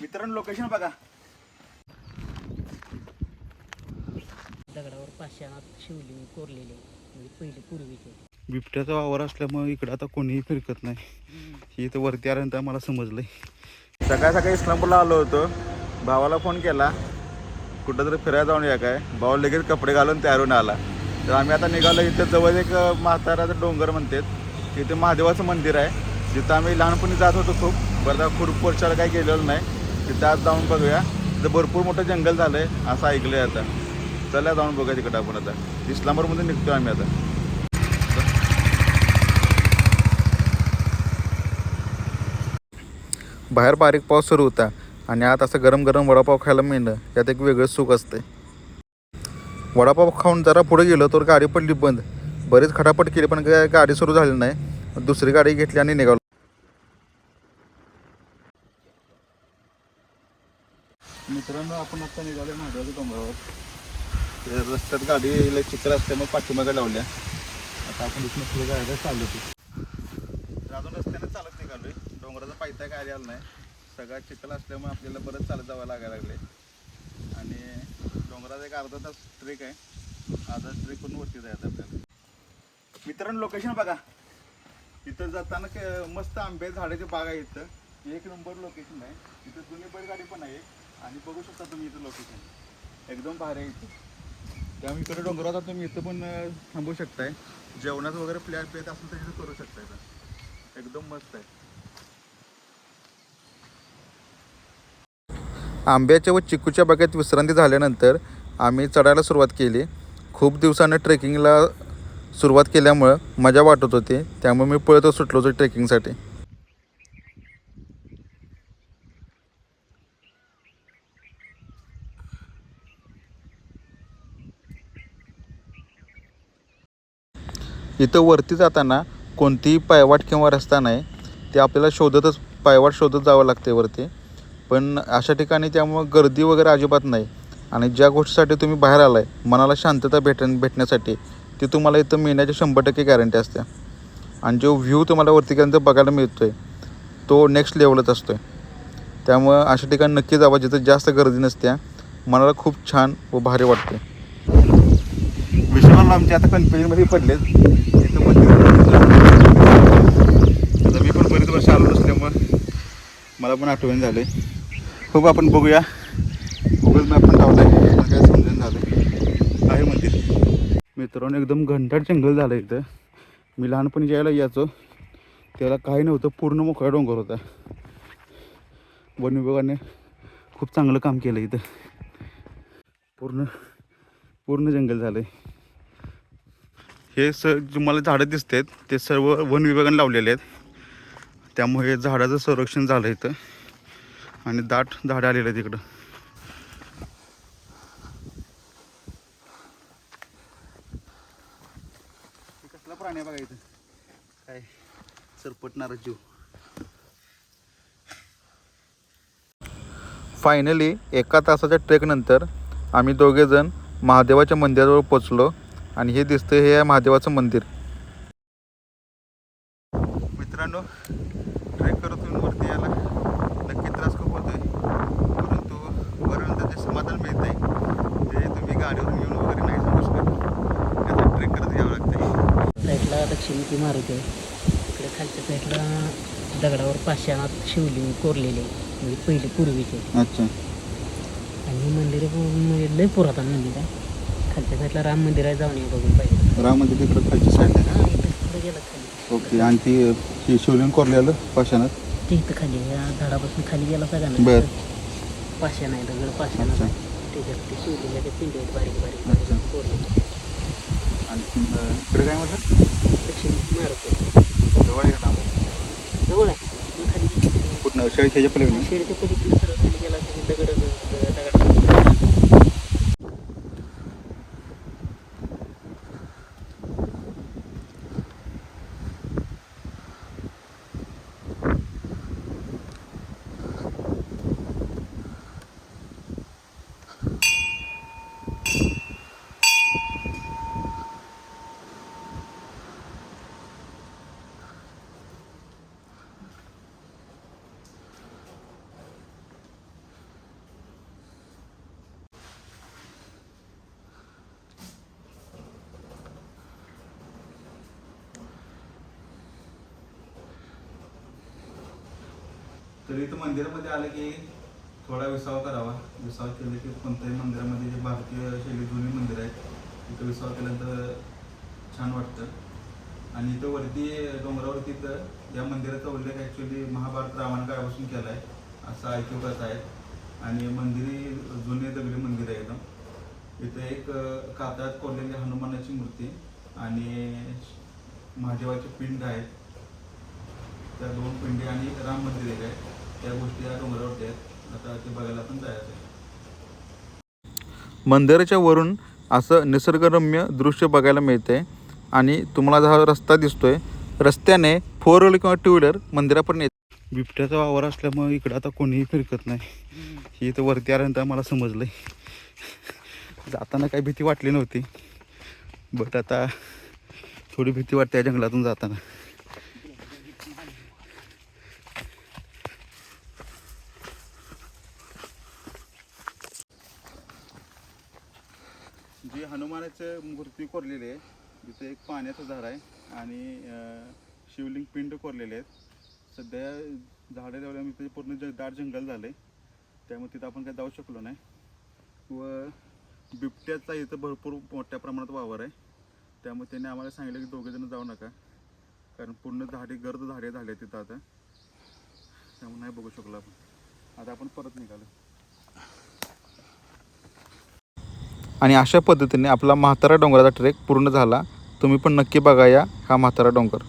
मित्रांनो लोकेशन बघा. दगडावर पाषाणात शिवलिंग कोरलेले म्हणजे पहिले पूर्वीचे बिबट्याचा वावर असल्यामुळे इकडं आता कोणीही फिरकत नाही. ही इथं वरती आल्यानंतर मला समजलंय. सकाळ सकाळी इस्लामपूरला आलो होतो. भावाला फोन केला. कुठं तरी फिरायला जाऊन या काय? भाऊ लगेच कपडे घालून तयार होऊन आला. तर आम्ही आता निघालो इथं जवळ एक म्हाताराचं डोंगर म्हणतात. तिथे महादेवाचं मंदिर आहे. जिथं आम्ही लहानपणी जात होतो खूप. बरं खूप वर्षाला काही गेलेलो नाही. तिथं आज जाऊन बघूया. तिथं भरपूर मोठं जंगल झालं आहे असं ऐकलं आहे आता. चला जाऊन बघूया तिकडं आपण आता. इस्लामपूरमध्ये निघतो आम्ही आता. बाहेर बारीक पाऊस सुरू होता आणि आत असं गरम गरम वडापाव खायला मिळणं यात एक वेगळं सुख असते वडापाव खाऊन जरा पुढे गेलो तर गाडी पडली बंद. बरीच खटापट केली पण गाडी सुरू झाली नाही. दुसरी गाडी घेतली आणि निघालो. मित्रांनो आपण आता निघालो महादेवाच्या डोंगरावर. रस्त्यात गाडी लय चित्र असल्यामुळे पाठीमागे लावल्या. आता आपण इथून पुढे जायला चाललो होतो. अजून रस्त्याने चालत निघालोय. डोंगराचा पायथा काय आला नाही. सगळा चिखल असल्यामुळे आपल्याला बरंच चालत जावं लागायला लागले आणि डोंगराचा एक अर्धा तास ट्रेक आहे. अर्धा ट्रेक करून वरती जायचं आपल्याला. मित्रांनो लोकेशन बघा. इथं जाताना क- मस्त आंबे झाडाची बाग आहे इथं. एक नंबर लोकेशन आहे. इथं जुनी बैलगाडी पण आहे. आणि बघू शकता तुम्ही इथं लोकेशन एकदम भारी आहे इथं. त्यामुळे इकडे डोंगरात आता तुम्ही इथं पण थांबू शकताय. जेवणाचं वगैरे प्लॅन पेत असेल तर इथं करू शकताय एकदम मस्त आहे. आंब्याच्या व चिकूच्या बागेत विश्रांती झाल्यानंतर आम्ही चढायला सुरुवात केली. खूप दिवसानं ट्रेकिंगला सुरुवात केल्यामुळं मजा वाटत होती. त्यामुळे मी पळतो सुटलो होतो ट्रेकिंगसाठी इथं वरती जाताना कोणतीही पायवाट किंवा रस्ता नाही ते आपल्याला शोधतच पायवाट शोधत जावं लागते वरती. पण अशा ठिकाणी त्यामुळं गर्दी वगैरे अजिबात नाही. आणि ज्या गोष्टीसाठी तुम्ही बाहेर आलाय मनाला शांतता भेट भेटण्यासाठी ती तुम्हाला इथं मिळण्याची शंभर टक्के गॅरंटी असते. आणि जो व्ह्यू तुम्हाला वरती गेल्यानंतर बघायला आहे तो नेक्स्ट लेवलच असतो आहे त्यामुळं अशा ठिकाणी नक्की जावा जिथं जास्त गर्दी नसत्या मनाला खूप छान व भारी वाटते विश्वनाथ आमच्या आता कन्फ्युजनमध्ये पडलेत तिथं मंदिर आता मी पण बरेच वर्ष आलो नसल्यामुळं मला पण आठवण झाले. खूप आपण बघूया. गुगल मॅप पण लावलाय. मला काय समजून झालं आहे मंदिर. मित्रांनो एकदम घंटाट जंगल झालं इथं. मी लहानपणी ज्यावेळेला यायचो त्याला काही नव्हतं. पूर्ण मोकळा डोंगर होता. वन विभागाने खूप चांगलं काम केलं इथं. पूर्ण पूर्ण जंगल झालं हे स तुम्हाला मला झाडं दिसत आहेत ते सर्व वन विभागाने लावलेले आहेत. त्यामुळे झाडाचं संरक्षण झालं इथं. आणि दाट झाडं आलेलं आहे तिकडं कसला प्राणी आहे बघा इथं? काय सरपटणारा जीव. फायनली एका तासाच्या ट्रेकनंतर आम्ही दोघेजण महादेवाच्या मंदिराजवळ पोचलो. आणि हे दिसतं हे आहे महादेवाचं मंदिर. मित्रांनो ट्रेक करत वरती यायला नक्की त्रास खूप होतोय. परंतु वरनंतर जे समाधान मिळतंय ते तुम्ही गाडीवरून येऊन वगैरे नाही सांगू शकत. त्याचं ट्रेक करत यावं लागतंय. साईडला दक्षिणेची मारुती आहे. इकडे खालच्या साईडला दगडावर पाषाणात शिवलिंग कोरलेले म्हणजे पहिले पूर्वीचे. अच्छा. आणि मंदिर म्हणजे लय पुरातन मंदिर आहे. खालच्या साईडला राम मंदिर आहे जाऊन ये बघून पाहिजे. राम मंदिर तिकडं खालच्या साईडला गेलं खाली. ओके आणि ती ती शिवलिंग कोरलेलं पाषाणात? ते इथं खाली. या झाडापासून खाली गेला सगळा ना बर. पाषाण आहे दगड पाषाण अच्छा. त्याच्यात ते शिवलिंगाचे पिंड आहेत बारीक बारीक आणि इकडे काय म्हटलं? दक्षिण मारुती. जवळ आहे का? लांब? जवळ आहे. मग खाली. कुठनं? शेळी ह्याच्या पलीकडे शेरीच्या पलीकडे सरळ. तर इथं मंदिरामध्ये आलं की थोडा विसाव करावा. विसाव केला की कोणत्याही मंदिरामध्ये जे भारतीय शैली जुनी मंदिर आहेत तिथं विसाव केल्यानंतर छान वाटतं. आणि इथं वरती डोंगरावरती तिथं या मंदिराचा उल्लेख ॲक्च्युली महाभारत रामायण काळापासून केला आहे असं ऐकू आहे आणि मंदिरी जुने दगडी मंदिर आहे एकदम. इथं एक कातळात कोरलेली हनुमानाची मूर्ती आणि महादेवाचे पिंड आहेत. त्या दोन पिंडी आणि राम मंदिर एक आहे. त्या गोष्टी या डोंगरावरती आहेत आता ते बघायला पण जायचं आहे. मंदिराच्या वरून असं निसर्गरम्य दृश्य बघायला मिळते आणि तुम्हाला हा रस्ता दिसतोय रस्त्याने फोर व्हीलर किंवा टू व्हीलर मंदिरापर्यंत येत बिबट्याचा वावर असल्यामुळे इकडं आता कोणीही फिरकत नाही. ही तर वरती आल्यानंतर मला समजलंय. जाताना काही भीती वाटली नव्हती. बट आता थोडी भीती वाटते या जंगलातून जाताना. जी हनुमानाचं मूर्ती कोरलेली आहे तिथे एक पाण्याचं झाड आहे आणि अं, शिवलिंग पिंड कोरलेले आहेत. सध्या झाडं लावल्यामुळे ते पूर्ण ज दाट जंगल झालं आहे त्यामुळे तिथं आपण काही जाऊ शकलो नाही. व बिबट्याचा इथं भरपूर मोठ्या प्रमाणात वावर आहे. त्यामुळे त्यांनी आम्हाला सांगितलं की दोघेजणं जाऊ नका. कारण पूर्ण झाडे गर्द झाडे झाले तिथं आता. त्यामुळे नाही बघू शकलो आपण. आता आपण परत निघालो. आणि अशा पद्धतीने आपला म्हातारा डोंगराचा ट्रेक पूर्ण झाला. तुम्ही पण नक्की बघा या हा म्हातारा डोंगर.